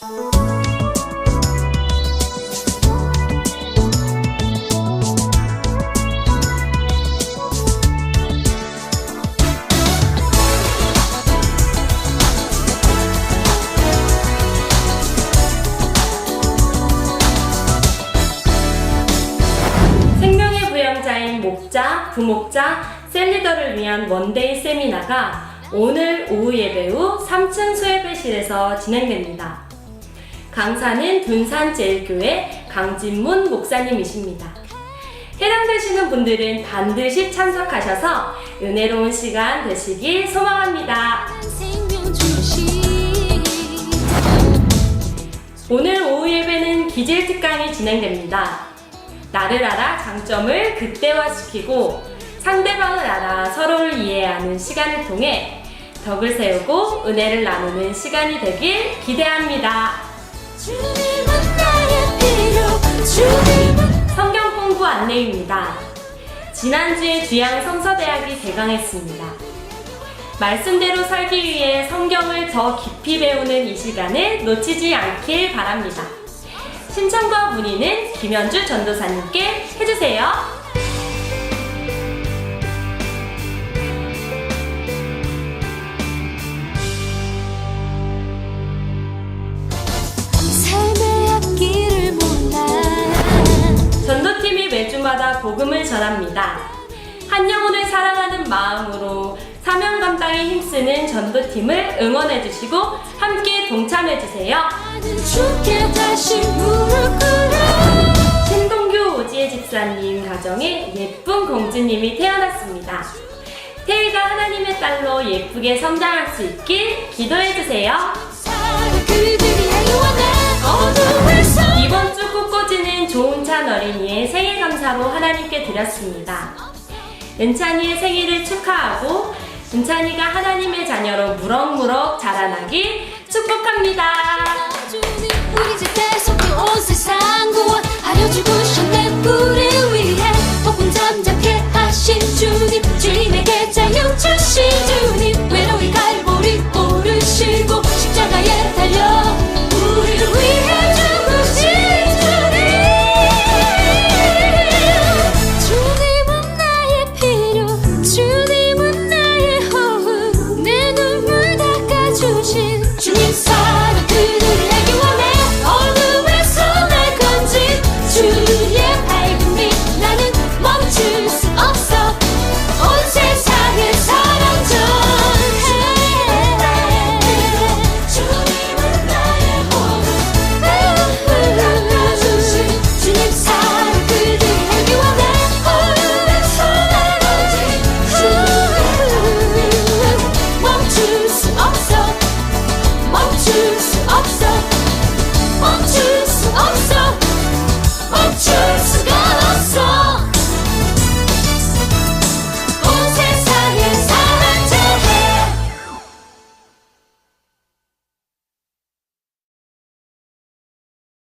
생명의 부양자인 목자, 부목자, 셀리더를 위한 원데이 세미나가 오늘 오후 예배 후 3층 수예배실에서 진행됩니다. 강사는 둔산제일교회 강진문 목사님이십니다. 해당되시는 분들은 반드시 참석하셔서 은혜로운 시간 되시길 소망합니다. 오늘 오후 예배는 기질 특강이 진행됩니다. 나를 알아 장점을 극대화시키고 상대방을 알아 서로를 이해하는 시간을 통해 덕을 세우고 은혜를 나누는 시간이 되길 기대합니다. 성경 공부 안내입니다. 지난주에 주양 성서대학이 개강했습니다. 말씀대로 살기 위해 성경을 더 깊이 배우는 이 시간을 놓치지 않길 바랍니다. 신청과 문의는 김현주 전도사님께 해주세요. 복음을 전합니다. 한 영혼을 사랑하는 마음으로 사명 감당에 힘쓰는 전도팀을 응원해 주시고 함께 동참해 주세요. 나는 주께 다시 무릎 꿇어 신동규 오지혜 집사님 가정에 예쁜 공주님이 태어났습니다. 태희가 하나님의 딸로 예쁘게 성장할 수 있길 기도해 주세요. 감사로 하나님께 드렸습니다. 은찬이의 생일을 축하하고 은찬이가 하나님의 자녀로 무럭무럭 자라나길 축복합니다. 주님 주님에게